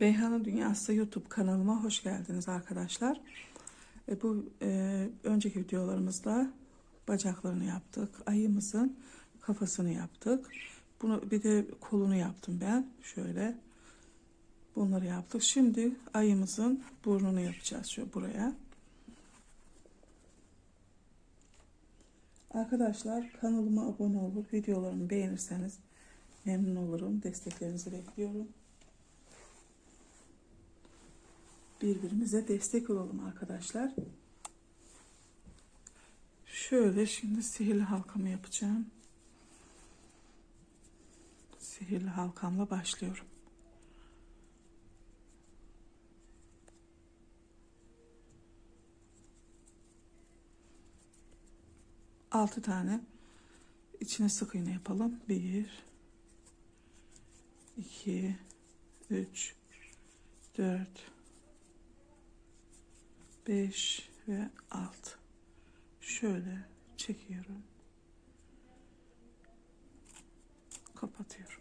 Beyhan'ın Dünyası YouTube kanalıma hoş geldiniz arkadaşlar. E, bu e, önceki videolarımızda bacaklarını yaptık. Ayımızın kafasını yaptık. Bunu bir de kolunu yaptım ben. Şöyle. Bunları yaptık. Şimdi ayımızın burnunu yapacağız şu buraya. Arkadaşlar kanalıma abone olup videolarımı beğenirseniz memnun olurum. Desteklerinizi bekliyorum. Birbirimize destek olalım arkadaşlar. Şöyle şimdi sihirli halkamı yapacağım. Sihirli halkamla başlıyorum. Altı tane içine sık iğne yapalım. Bir, iki, üç, dört, 5 ve 6 şöyle çekiyorum. Kapatıyorum.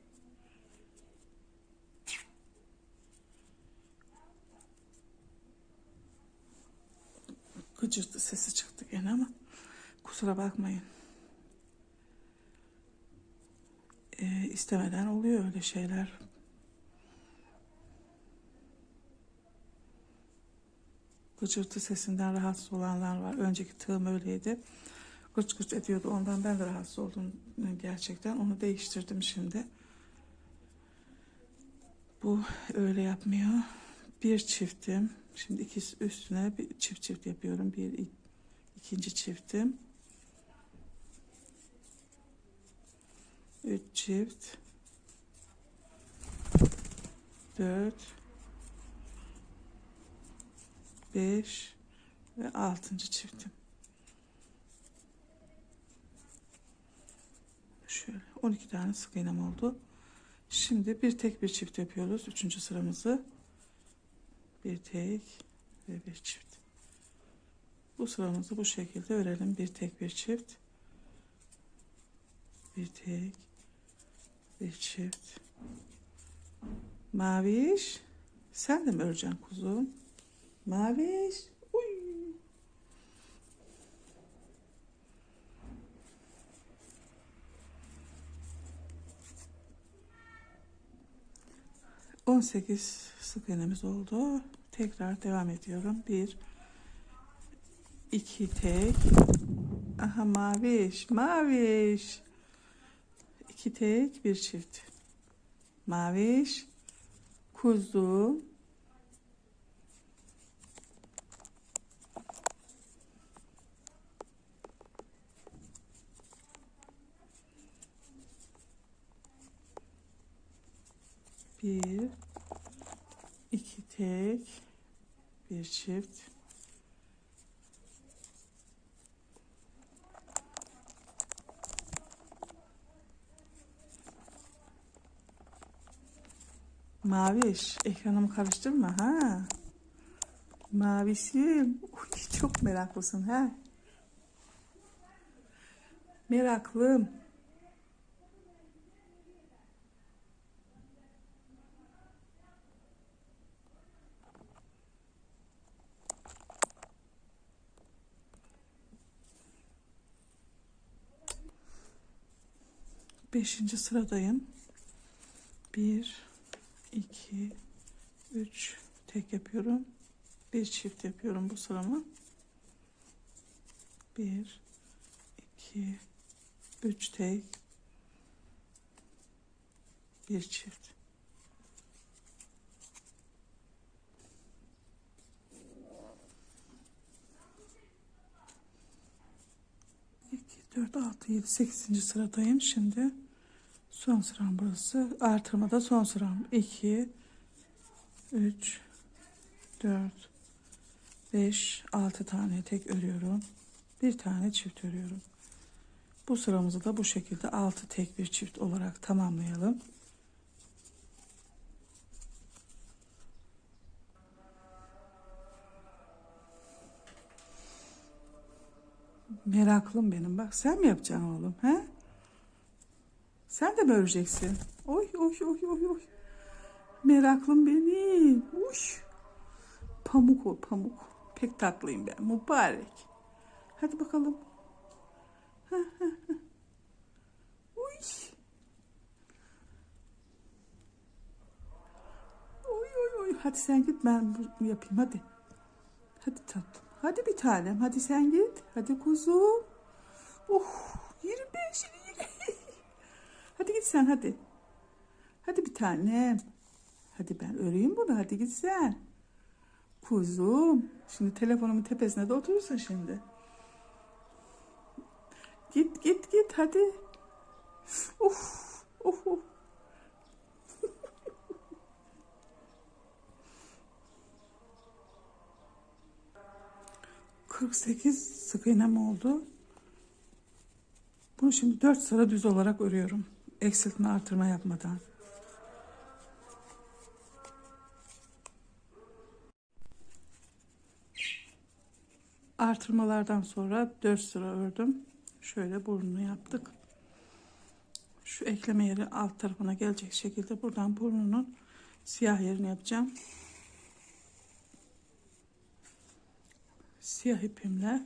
Gıcırtı sesi çıktı gene ama kusura bakmayın. Ee, istemeden oluyor öyle şeyler gıcırtı sesinden rahatsız olanlar var. Önceki tığım öyleydi. Gıç gıç ediyordu. Ondan ben de rahatsız oldum gerçekten. Onu değiştirdim şimdi. Bu öyle yapmıyor. Bir çiftim. Şimdi ikisi üstüne bir çift çift yapıyorum. Bir ikinci çiftim. Üç çift. Dört. 5 ve 6. çiftim. Şöyle 12 tane sık iğnem oldu. Şimdi bir tek bir çift yapıyoruz. Üçüncü sıramızı. Bir tek ve bir çift. Bu sıramızı bu şekilde örelim. Bir tek bir çift. Bir tek bir çift. Maviş. Sen de mi öreceksin kuzum? Maviş. Uy. On sekiz sık iğnemiz oldu. Tekrar devam ediyorum. Bir, iki tek. Aha maviş, maviş. İki tek, bir çift. Maviş, kuzum. Bir, iki tek, bir çift. Maviş, ekranımı karıştırma ha. Mavişim, Uy, çok meraklısın ha. Meraklım. Beşinci sıradayım. Bir, iki, üç tek yapıyorum. Bir çift yapıyorum bu sıramı. Bir, iki, üç tek, bir çift. İki, dört, altı, yedi, sekizinci sıradayım şimdi. Son sıram burası. Artırmada son sıram. 2 3 4 5 6 tane tek örüyorum. Bir tane çift örüyorum. Bu sıramızı da bu şekilde 6 tek bir çift olarak tamamlayalım. Meraklım benim bak. Sen mi yapacaksın oğlum? He? Sen de mi öreceksin? Oy oy oy oy oy. Meraklım benim. Uş. Pamuk o pamuk. Pek tatlıyım ben. Mübarek. Hadi bakalım. Uy. Oy oy oy. Hadi sen git ben yapayım hadi. Hadi tatlım. Hadi bir tanem. Hadi sen git. Hadi kuzum. Oh 25 lira. Hadi git sen hadi. Hadi bir tanem. Hadi ben öreyim bunu. Hadi git sen. Kuzum. Şimdi telefonumun tepesine de oturursun şimdi. Git git git hadi. Of of of. 48 sık iğnem oldu. Bunu şimdi 4 sıra düz olarak örüyorum. Eksiltme artırma yapmadan. Artırmalardan sonra 4 sıra ördüm. Şöyle burnunu yaptık. Şu ekleme yeri alt tarafına gelecek şekilde buradan burnunun siyah yerini yapacağım. Siyah ipimle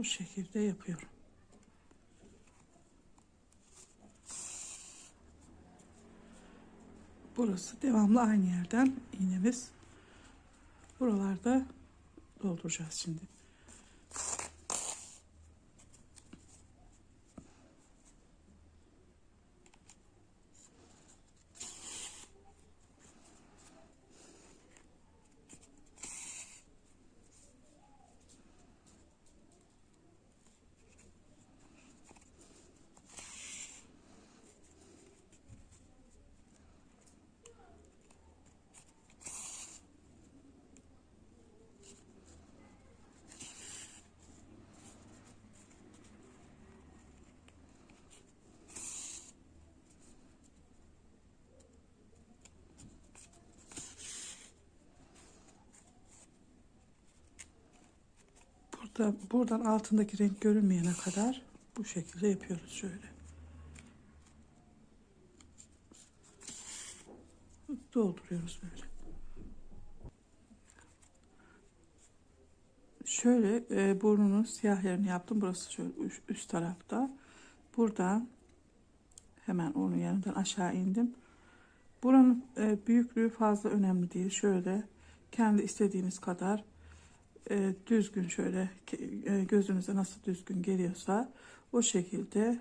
bu şekilde yapıyorum. Burası devamlı aynı yerden iğnemiz. Buralarda dolduracağız şimdi. Burada buradan altındaki renk görünmeyene kadar bu şekilde yapıyoruz şöyle. Dolduruyoruz böyle. Şöyle e, burnunun siyah yerini yaptım. Burası şöyle üst, üst tarafta. Burada hemen onun yanından aşağı indim. Buranın e, büyüklüğü fazla önemli değil. Şöyle kendi istediğiniz kadar e, düzgün şöyle e, gözünüze nasıl düzgün geliyorsa o şekilde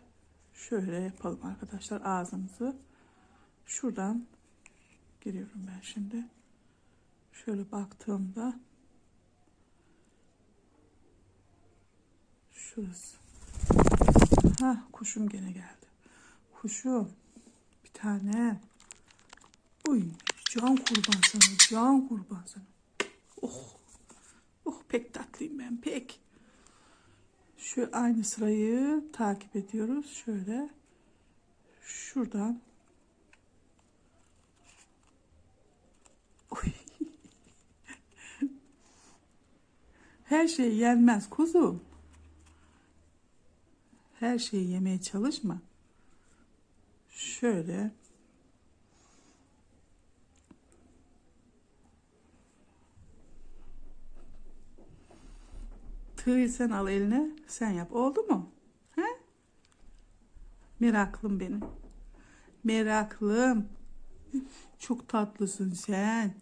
şöyle yapalım arkadaşlar ağzımızı. Şuradan giriyorum ben şimdi. Şöyle baktığımda şurası. Ha kuşum gene geldi. Kuşum bir tane. Uy can kurban sana can kurban sana. Oh Oh pek tatlıyım ben pek. Şu aynı sırayı takip ediyoruz. Şöyle şuradan. Oy. Her şey yenmez kuzum. Her şeyi yemeye çalışma. Şöyle Tığı sen al eline, sen yap. Oldu mu? He? Meraklım benim. Meraklım. Çok tatlısın sen.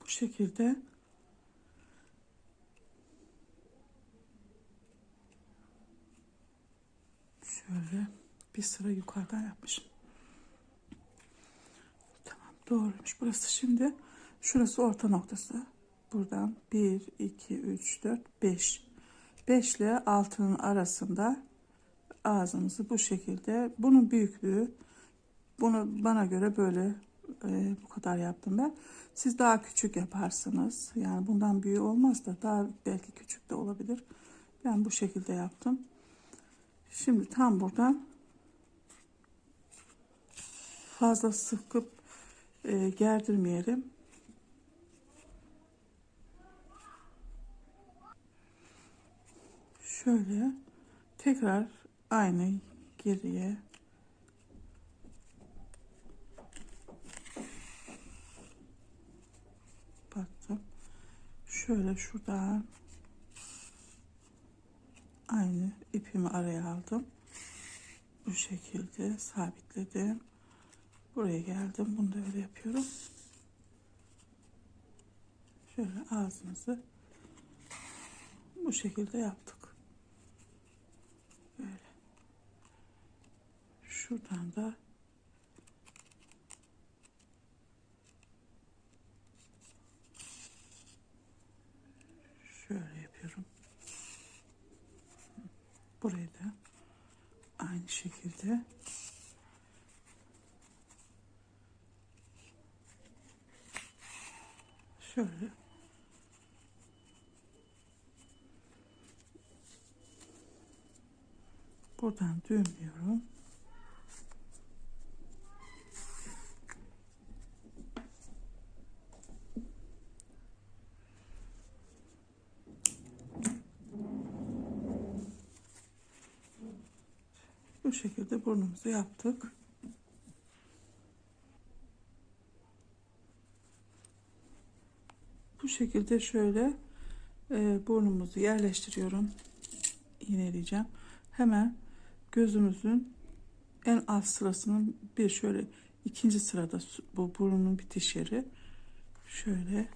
Bu şekilde şöyle bir sıra yukarıdan yapmışım. Tamam doğruymuş burası şimdi. Şurası orta noktası. Buradan 1, 2, 3, 4, 5. 5 ile 6'nın arasında ağzımızı bu şekilde. Bunun büyüklüğü bunu bana göre böyle e, bu kadar yaptım ben. Siz daha küçük yaparsınız. Yani bundan büyüğü olmaz da daha belki küçük de olabilir. Ben bu şekilde yaptım. Şimdi tam buradan fazla sıkıp e, gerdirmeyelim. Şöyle tekrar aynı geriye battım. Şöyle şuradan aynı ipimi araya aldım. Bu şekilde sabitledim. Buraya geldim. Bunu da öyle yapıyorum. Şöyle ağzımızı bu şekilde yaptık. Böyle. Şuradan da şöyle yapıyorum. Burayı da aynı şekilde şöyle buradan düğümlüyorum. Bu şekilde burnumuzu yaptık. Bu şekilde şöyle e, burnumuzu yerleştiriyorum. İğneleyeceğim. Hemen gözümüzün en alt sırasının bir şöyle ikinci sırada bu burnun bitiş yeri. Şöyle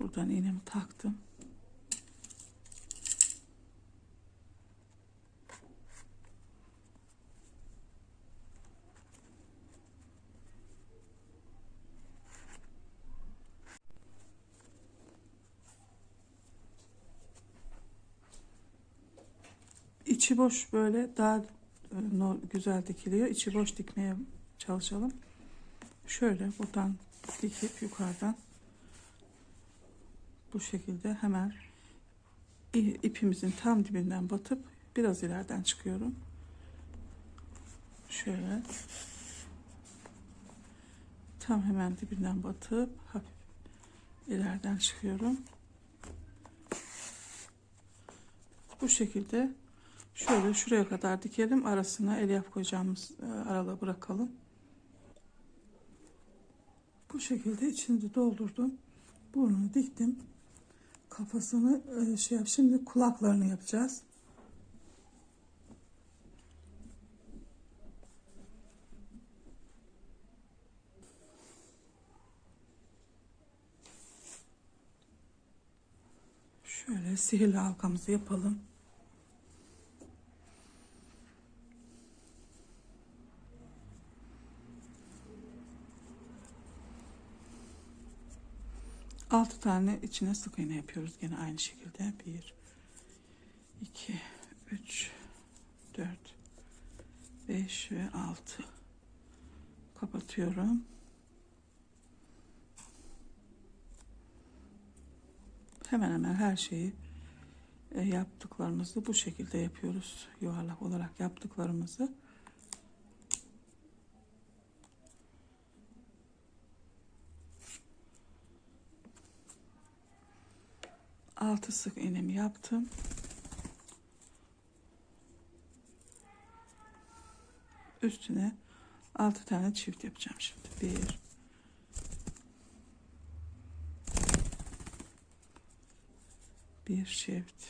buradan iğnemi taktım. İçi boş böyle daha e, güzel dikiliyor. İçi boş dikmeye çalışalım. Şöyle buradan dikip yukarıdan bu şekilde hemen ipimizin tam dibinden batıp biraz ileriden çıkıyorum. Şöyle tam hemen dibinden batıp hafif ileriden çıkıyorum. Bu şekilde Şöyle şuraya kadar dikelim. Arasına elyaf koyacağımız e, aralığı bırakalım. Bu şekilde içini doldurdum. Burnunu diktim. Kafasını e, şey yap. Şimdi kulaklarını yapacağız. Şöyle sihirli halkamızı yapalım. Altı tane içine sık iğne yapıyoruz gene aynı şekilde. Bir, iki, üç, dört, beş ve altı. Kapatıyorum. Hemen hemen her şeyi e, yaptıklarımızı bu şekilde yapıyoruz. Yuvarlak olarak yaptıklarımızı. Altı sık iğnemi yaptım. Üstüne altı tane çift yapacağım şimdi. Bir, bir çift,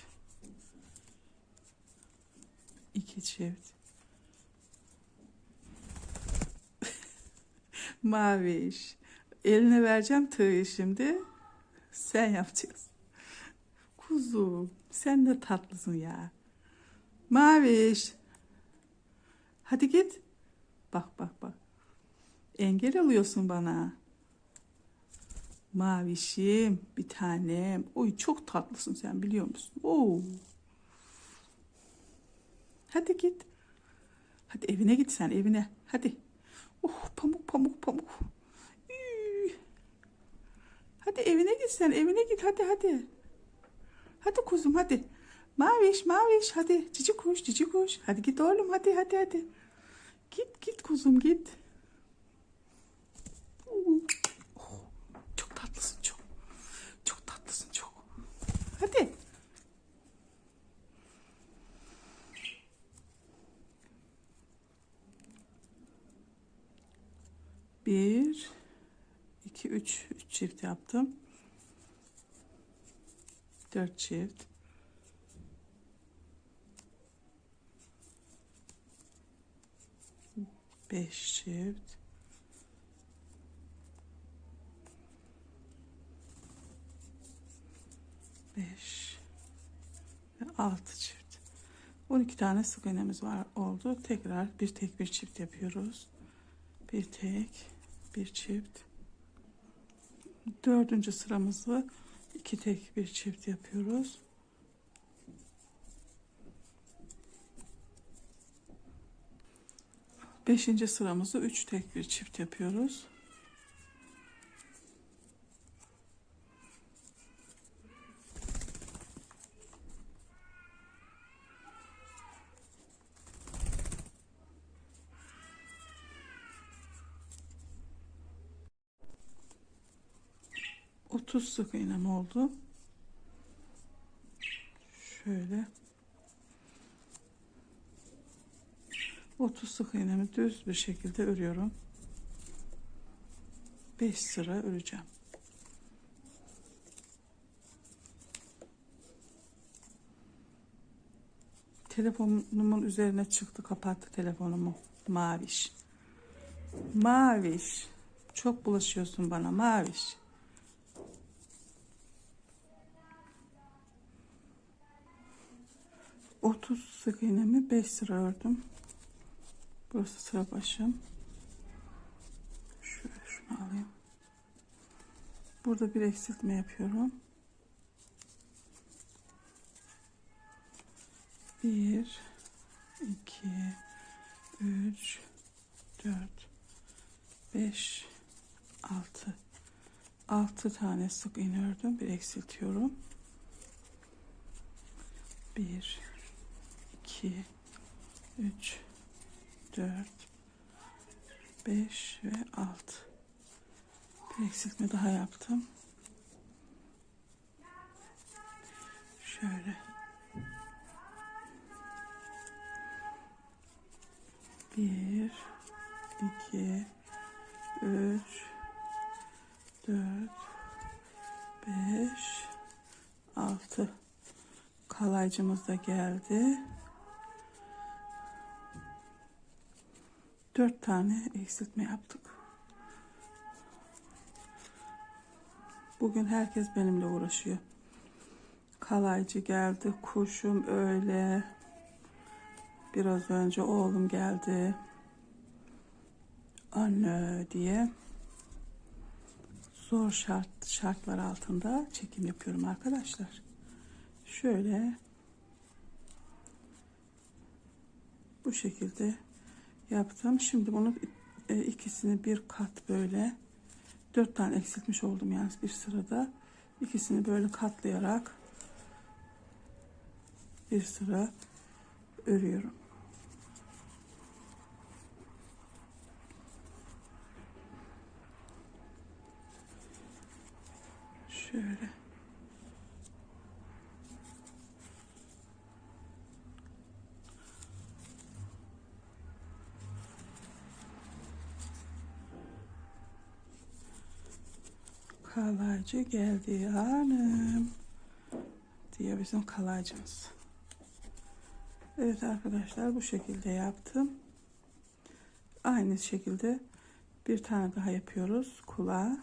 iki çift, maviş. Eline vereceğim tığı şimdi. Sen yapacaksın. Kuzu, sen de tatlısın ya. Maviş. Hadi git. Bak bak bak. Engel oluyorsun bana. Mavişim, bir tanem. Oy çok tatlısın sen biliyor musun? Oo. Hadi git. Hadi evine git sen evine. Hadi. Oh, pamuk pamuk pamuk. Hadi evine git sen evine git hadi hadi. Hadi kuzum hadi. Maviş maviş hadi cici kuş cici kuş. Hadi git oğlum hadi hadi hadi. Git git kuzum git. Çok tatlısın çok. Çok tatlısın çok. Hadi. Bir, iki, üç, üç çift yaptım. Dört çift. Beş çift. Beş ve altı çift. 12 tane sık iğnemiz var oldu. Tekrar bir tek bir çift yapıyoruz. Bir tek bir çift. Dördüncü sıramızı iki tek bir çift yapıyoruz. Beşinci sıramızı üç tek bir çift yapıyoruz. Otuz sık iğnem oldu. Şöyle. 30 sık iğnemi düz bir şekilde örüyorum. 5 sıra öreceğim. Telefonumun üzerine çıktı kapattı telefonumu. Maviş. Maviş. Çok bulaşıyorsun bana Maviş. Otuz sık iğnemi 5 sıra ördüm. Burası sıra başım. Şöyle şunu alayım. Burada bir eksiltme yapıyorum. Bir, iki, üç, dört, beş, altı. Altı tane sık iğne ördüm. Bir eksiltiyorum. Bir, iki, üç, 4 5 ve 6 bir eksiltme daha yaptım. Şöyle. Bir iki üç dört beş altı. Kalaycımız da geldi Dört tane eksiltme yaptık. Bugün herkes benimle uğraşıyor. Kalaycı geldi, kuşum öyle. Biraz önce oğlum geldi. Anne diye. Zor şart şartlar altında çekim yapıyorum arkadaşlar. Şöyle bu şekilde yaptım. Şimdi bunu e, ikisini bir kat böyle dört tane eksiltmiş oldum yani bir sırada. ikisini böyle katlayarak bir sıra örüyorum. Şöyle. Kalaycı geldi hanım. Diye bizim kalaycımız. Evet arkadaşlar bu şekilde yaptım. Aynı şekilde bir tane daha yapıyoruz kulağa.